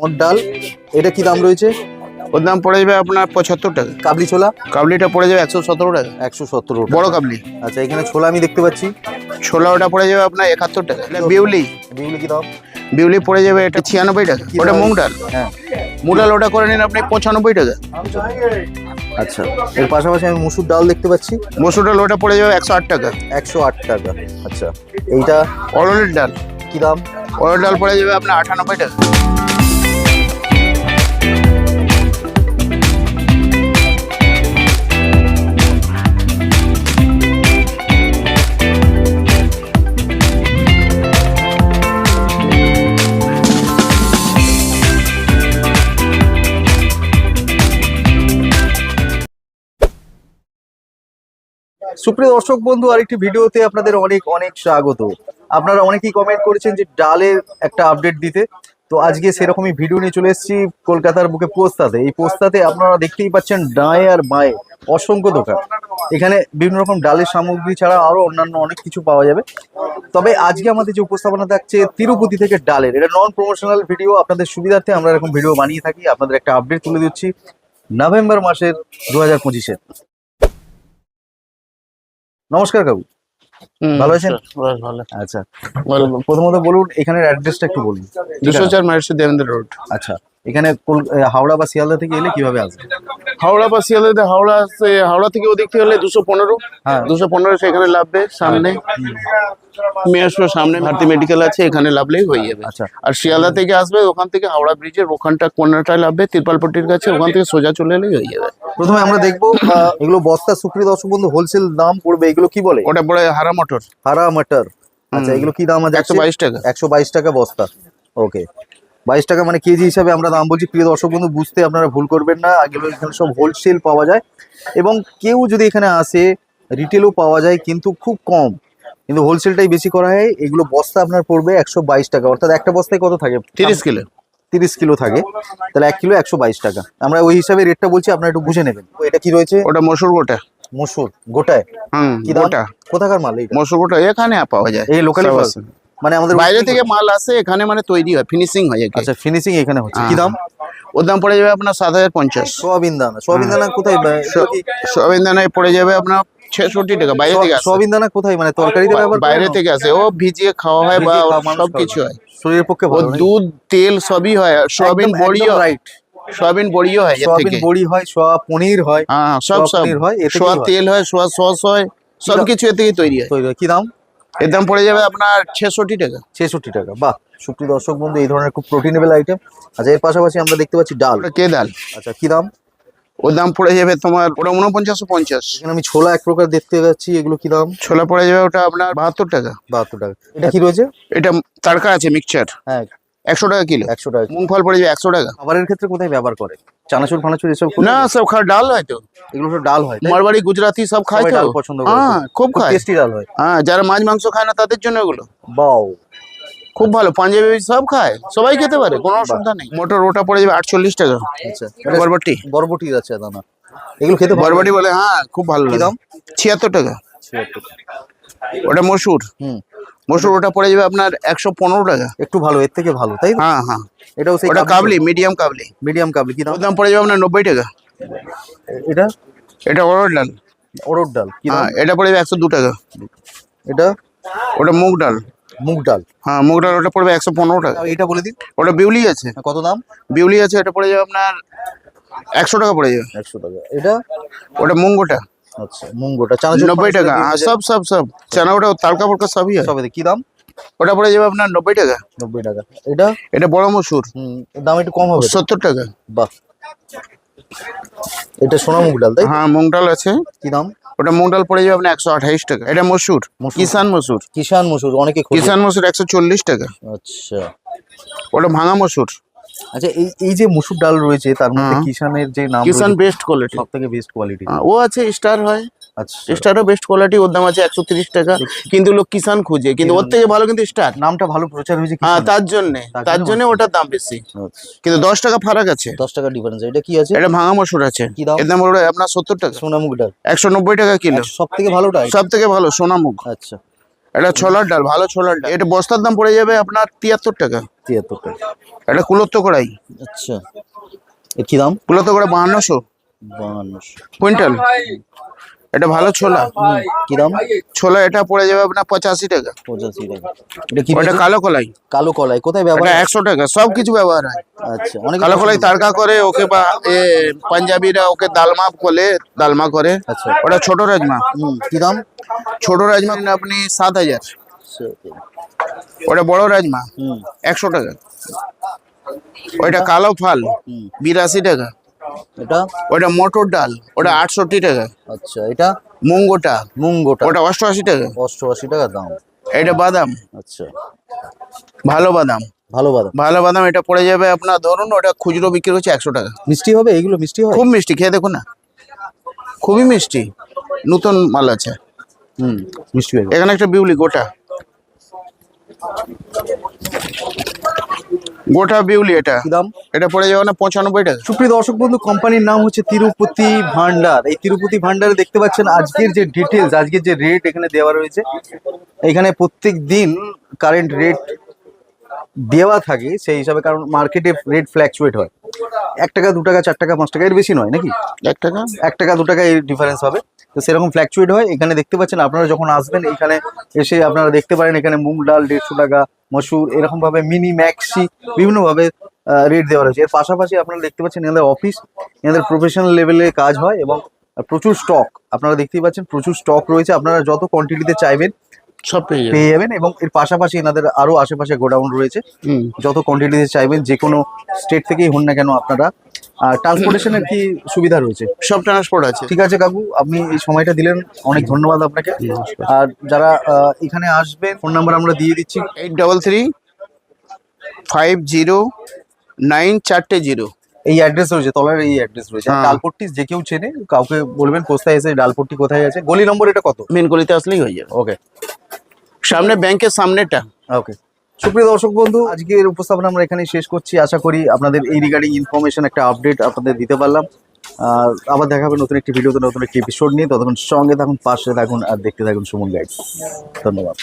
মোট ডাল এটা কি দাম রয়েছে? ওর দাম পড়ে যাবে আপনার পঁচাত্তর টাকা। কাবলি ছোলা? কাবলিটা পড়ে যাবে একশো সতেরো টাকা। একশো সতেরো বড় কাবলি। আচ্ছা এখানে ছোলা আমি দেখতে পাচ্ছি। ছোলা ওটা পড়ে যাবে আপনার একাত্তর টাকা। বিউলি। বিউলি কি দাম? বিউলি পড়ে যাবে এটা ছিয়ানব্বই টাকা। ওটা মুগ ডাল। হ্যাঁ। মুগ ডাল ওটা করে নিন আপনি পঁচানব্বই টাকা। আচ্ছা এর পাশাপাশি আমি মুসুর ডাল দেখতে পাচ্ছি। মুসুর ডাল ওটা পড়ে যাবে একশো আট টাকা। একশো আট টাকা। আচ্ছা এইটা অরলের ডাল। কি দাম? অরলের ডাল পড়ে যাবে আপনার আটানব্বই টাকা। সুপ্রিয় দর্শক বন্ধু, আরেকটি ভিডিওতে আপনাদের অনেক অনেক স্বাগত। আপনারা অনেকেই কমেন্ট করেছেন যে ডালের একটা আপডেট দিতে। তো আজকে সেরকমই ভিডিও নিয়ে চলে এসেছি কলকাতার বুকে পোস্তাতে। এই পোস্তাতে আপনারা দেখতেই পাচ্ছেন ডায়ে আর বায়ে অসংখ্য দোকান। এখানে বিভিন্ন রকম ডালের সামগ্রী ছাড়া আরও অন্যান্য অনেক কিছু পাওয়া যাবে। তবে আজকে আমাদের যে উপস্থাপনা থাকছে তিরুপতি থেকে ডালের। এটা নন প্রমোশনাল ভিডিও আপনাদের সুবিধার্থে আমরা এরকম ভিডিও বানিয়ে থাকি। আপনাদের একটা আপডেট তুলে দিচ্ছি। নভেম্বর মাসের দু হাজার নমস্কার কাকু। ভালো আছেন? ভালো। আচ্ছা। প্রথমত বলুন এখানের অ্যাড্রেসটা একটু বলুন। দুশো চার মায়ের দেবেন্দ্র রোড। আচ্ছা। এখানে হাওড়া বা শিয়ালদা থেকে এলে কীভাবে আসবে? হাওড়া বা শিয়ালদাতে হাওড়া হাওড়া থেকে ওদিক থেকে হলে দুশো পনেরো। হ্যাঁ। দুশো পনেরো সেখানে লাভবে সামনে। মেয়াসপুর সামনে ভারতী মেডিকেল আছে এখানে লাভলেই হয়ে যাবে। আচ্ছা। আর শিয়ালদা থেকে আসবে ওখান থেকে হাওড়া ব্রিজের ওখানটা কোনাটায় লাভবে তিরপালপট্টির কাছে ওখান থেকে সোজা চলে এলেই হয়ে যাবে। প্রথমে আমরা দেখব আহ, এগুলো বস্তা সুপ্রিয় দর্শক বন্ধু হোলসেল দাম পড়বে এগুলো কি বলে? ওটা পড়ে হারা মটর। হারা মাটার। আচ্ছা এগুলো কি দাম আছে? একশো বাইশ টাকা। একশো বাইশ টাকা বস্তা। ওকে। বাইশ টাকা মানে কেজি হিসাবে আমরা দাম বলছি। প্রিয় দর্শক বন্ধু বুঝতে আপনারা ভুল করবেন না। এগুলো এখানে সব হোলসেল পাওয়া যায়। এবং কেউ যদি এখানে আসে রিটেলও পাওয়া যায় কিন্তু খুব কম। কিন্তু হোলসেলটাই বেশি করা হয়। এগুলো বস্তা আপনার পড়বে একশো বাইশ টাকা। অর্থাৎ একটা বস্তায় কত থাকে? তিরিশ কিলো। তিরিশ কিলো থাকে। তাহলে এক কিলো একশো বাইশ টাকা। আমরা ওই হিসাবে রেটটা বলছি আপনারা একটু বুঝে নেবেন। এটা কি রয়েছে? ওটা মসুর গোটা। মসুর গোটায়? হুম কি গোটা। কোথাকার মাল মসুর গোটা এখানে পাওয়া যায়। এই লোকালি। মানে আমাদের বাইরে থেকে মাল আসে এখানে মানে তৈরি হয় ফিনিশিং হয়। আচ্ছা ফিনিশিং এখানে হচ্ছে। কি হ্যাঁ। দাম? ওর দাম পড়ে যাবে আপনার সাত হাজার পঞ্চাশ। সোয়াবিন দানা। সোয়াবিন দানা কোথায় সোয়াবিন দানায় পড়ে যাবে আপনার ছেষট্টি টাকা বাইরে থেকে আসে। সোয়াবিন দানা কোথায়? মানে তরকারিতে বাইরে থেকে আসে। ও ভিজিয়ে খাওয়া হয় বা সব কিছু হয়। শরীরের পক্ষে ভালো দুধ তেল সবই হয়। আর সোয়াবিন বড়িও রাইট সোয়াবিন বড়িও হয় এর সোয়াবিন থেকে। বড়ি হয় সোয়া পনির হয় হ্যাঁ সব সোয়া সব। হয়, এ সোয়া তেল হয় সোয়া সস হয় সব দাম? কিছু এর থেকেই তৈরি হয়। তৈরি হয়। কি দাম? এর দাম পড়ে যাবে আপনার ছেষট্টি টাকা। ছেষট্টি টাকা বাহ সুপ্রিয় দর্শক বন্ধু এই ধরনের খুব প্রোটিনেবল আইটেম আচ্ছা এর পাশাপাশি আমরা দেখতে পাচ্ছি ডাল। কে ডাল? আচ্ছা কি দাম? ওর দাম পড়ে যাবে তোমার ওটা উনপঞ্চাশশো পঞ্চাশ। এখানে আমি ছোলা এক প্রকার দেখতে পাচ্ছি এগুলো কি দাম? ছোলা পড়ে যাবে ওটা আপনার বাহাত্তর টাকা। বাহাত্তর টাকা। এটা কি রয়েছে? এটা তারকা আছে মিক্সচার হ্যাঁ একশো টাকা কিলো। একশো টাকা মুগ ফল পড়ে যাবে একশো টাকা। খাবারের ক্ষেত্রে কোথায় ব্যবহার করে? চানাচুর ফানাচুর এসব না সব খাওয়া ডাল হয় তো। এগুলো সব ডাল হয় মারবাড়ি গুজরাটি সব খায় তো। ডাল পছন্দ করে হ্যাঁ খুব খায়। টেস্টি ডাল হয়। হ্যাঁ যারা মাছ মাংস খায় না তাদের জন্য এগুলো। বাও। খুব ভালো পাঞ্জাবি সব খায়। সবাই খেতে পারে কোনো অসুবিধা নেই। মোটর ওটা পড়ে যাবে আটচল্লিশ টাকা। আচ্ছা। বরবটি। বরবটি আছে দানা এগুলো খেতে বরবটি বলে হ্যাঁ খুব ভালো লাগে। দাম? ছিয়াত্তর টাকা। ছিয়াত্তর টাকা। ওটা মসুর। হুম। মসুর ওটা পড়ে যাবে আপনার একশো পনেরো টাকা। একটু ভালো এর থেকে ভালো তাই হ্যাঁ হ্যাঁ। এটাও সেই ওটা কাবলি। মিডিয়াম কাবলি। মিডিয়াম কাবলি কি দাম? দাম পড়ে যাবে আপনার নব্বই টাকা। এটা? এটা অরড় ডাল। অরড় ডাল হ্যাঁ এটা পড়ে যাবে একশো দু টাকা। এটা? ওটা মুগ ডাল। মুগ ডাল। হ্যাঁ মুগ ডাল ওটা পড়বে একশো পনেরো টাকা। এটা বলে দিন। ওটা বিউলি আছে। কত দাম? বিউলি আছে এটা পড়ে যাবে আপনার একশো টাকা পড়ে যাবে। একশো টাকা। এটা? ওটা মুঙ্গোটা। আচ্ছা মুঙ্গোটা। চানাচুর নব্বই টাকা। হ্যাঁ সব সব সব। চানা ওটা তালকা পড়কা সবই হয়। সবে কি দাম? ওটা পড়ে যাবে আপনার নব্বই টাকা। নব্বই টাকা। এটা? এটা বড় মসুর। হুম দাম একটু কম হবে? সত্তর টাকা। বাহ। এটা সোনা মুগ ডাল তাই হ্যাঁ মুগ ডাল আছে। কি দাম? ওটা মুগ ডাল পড়ে যাবে আপনার একশো আঠাইশ টাকা। এটা মসুর। কিষান মসুর। কিষান মসুর অনেকে কিষান মসুর একশো চল্লিশ টাকা। আচ্ছা। ওটা ভাঙা মসুর। আচ্ছা এই এই যে মুসুর ডাল রয়েছে তার মধ্যে হ্যাঁ। কিষানের যে নাম কিষান বেস্ট কোয়ালিটি সব থেকে বেস্ট কোয়ালিটি ও আছে স্টার হয়। আচ্ছা। স্টারও বেস্ট কোয়ালিটি ওর দাম আছে একশো তিরিশ টাকা। কিন্তু লোক কিষান খুঁজে কিন্তু ওর থেকে ভালো কিন্তু স্টার নামটা ভালো প্রচার হয়েছে হ্যাঁ তার জন্য তার জন্য? ওটার দাম বেশি। আচ্ছা, কিন্তু দশ টাকা ফারাক আছে। দশ টাকা ডিফারেন্স এটা কি আছে? এটা ভাঙা মসুর আছে? এর দাম আপনার সত্তর টাকা। সোনা মুগ ডাল। একশো নব্বই টাকা কিলো। সব থেকে ভালোটা সব থেকে ভালো সোনামুখ আচ্ছা। এটা ছোলার ডাল ভালো ছোলার ডাল। এটা বস্তার দাম পড়ে যাবে আপনার তিয়াত্তর টাকা। তিয়াত্তর টাকা। এটা কুলত্ব কড়াই। আচ্ছা। কি দাম? কুলত্ব কড়াই বাহান্নশো। বাহান্নশো। কুইন্টাল। এটা ভালো ছোলা। কি দাম ছোলা এটা পড়ে যাবে আপনার পঁচাশি টাকা। পঁচাশি টাকা। এটা কি বীজ? কালো কলাই। কালো কলাই। কোথায় ব্যবহার এটা হয়? একশো টাকা সব কিছু ব্যবহার হয়। আচ্ছা অনেক কালো কলাই তারকা করে ওকে বা এ পাঞ্জাবিরা ওকে দালমা বলে দালমা করে। আচ্ছা। ওটা ছোট রাজমা। হুম কি দাম? ছোট রাজমা আপনি সাত হাজার। ওটা বড় রাজমা। হুম। একশো টাকা। ওইটা কালো ফাল হুম। বিরাশি টাকা। এটা? ওটা মটর ডাল ওটা আটষট্টি টাকা। আচ্ছা এটা? মুঙ্গোটা মুঙ্গোটা ওটা অষ্টআশি টাকা। অষ্টআশি টাকা দাম। এটা বাদাম। আচ্ছা। ভালো বাদাম। ভালো বাদাম। ভালো বাদাম এটা পড়ে যাবে আপনার ধরুন ওটা খুচরো বিক্রি হচ্ছে একশো টাকা। মিষ্টি হবে? এগুলো মিষ্টি হয়? খুব মিষ্টি খেয়ে দেখুন না। খুবই মিষ্টি। নতুন মাল আছে। হুম মিষ্টি এখানে একটা বিউলি গোটা। গোটা বিউলি এটা। দাম? এটা পড়ে যাবে না পঁচানব্বই টাকা। সুপ্রিয় দর্শক বন্ধু কোম্পানির নাম হচ্ছে তিরুপতি ভান্ডার। এই তিরুপতি ভান্ডারে দেখতে পাচ্ছেন আজকের যে ডিটেলস আজকের যে রেট এখানে দেওয়া রয়েছে এখানে প্রত্যেক দিন কারেন্ট রেট দেওয়া থাকে সেই হিসাবে কারণ মার্কেটে রেট ফ্ল্যাকচুয়েট হয়। এক টাকা দু টাকা চার টাকা পাঁচ টাকা এর বেশি নয় নাকি? এক টাকা? এক টাকা দু টাকা এর ডিফারেন্স হবে। তো সেরকম ফ্ল্যাকচুয়েট হয়। এখানে দেখতে পাচ্ছেন আপনারা যখন আসবেন এখানে এসে আপনারা দেখতে পারেন এখানে মুগ ডাল দেড়শো টাকা মসুর এরকম ভাবে মিনি ম্যাক্সি বিভিন্ন ভাবে রেট দেওয়া রয়েছে। এর পাশাপাশি আপনারা দেখতে পাচ্ছেন এনাদের অফিস এনাদের প্রফেশনাল লেভেলে কাজ হয় এবং প্রচুর স্টক আপনারা দেখতেই পাচ্ছেন প্রচুর স্টক রয়েছে। আপনারা যত কোয়ান্টিটিতে চাইবেন সব পেয়ে যাবেন। এবং এর পাশাপাশি এনাদের আরও আশেপাশে গোডাউন রয়েছে। যত কোয়ান্টিটিতে চাইবেন যে কোনো স্টেট থেকেই হন না কেন আপনারা আর ট্রান্সপোর্টেশনের কি সুবিধা রয়েছে? সব ট্রান্সপোর্ট আছে। ঠিক আছে কাকু আপনি এই সময়টা দিলেন অনেক ধন্যবাদ আপনাকে। আর যারা আহ, এখানে আসবেন ফোন নাম্বার আমরা দিয়ে দিচ্ছি। Eight double three five zero nine চারটে জিরো। এই অ্যাড্রেস রয়েছে তলার এই অ্যাড্রেস রয়েছে। হ্যাঁ। ডালপট্টি যে কেউ চেনে কাউকে বলবেন কোথায় এসে ডালপট্টি কোথায় আছে। গলি নম্বর এটা কত? মেন গলিতে আসলেই হয়ে যাবে। ওকে সামনে ব্যাংকের সামনেটা। ওকে সুপ্রিয় দর্শক বন্ধু, আজকের উপস্থাপনা আমরা এখানেই শেষ করছি। আশা করি আপনাদের এই রিগার্ডিং ইনফরমেশন একটা আপডেট আপনাদের দিতে পারলাম। আর আবার দেখা হবে নতুন একটি ভিডিওতে নতুন একটি এপিসোড নিয়ে। ততক্ষণ সঙ্গে থাকুন, পাশে থাকুন, আর দেখতে থাকুন সুমন গাইড ধন্যবাদ।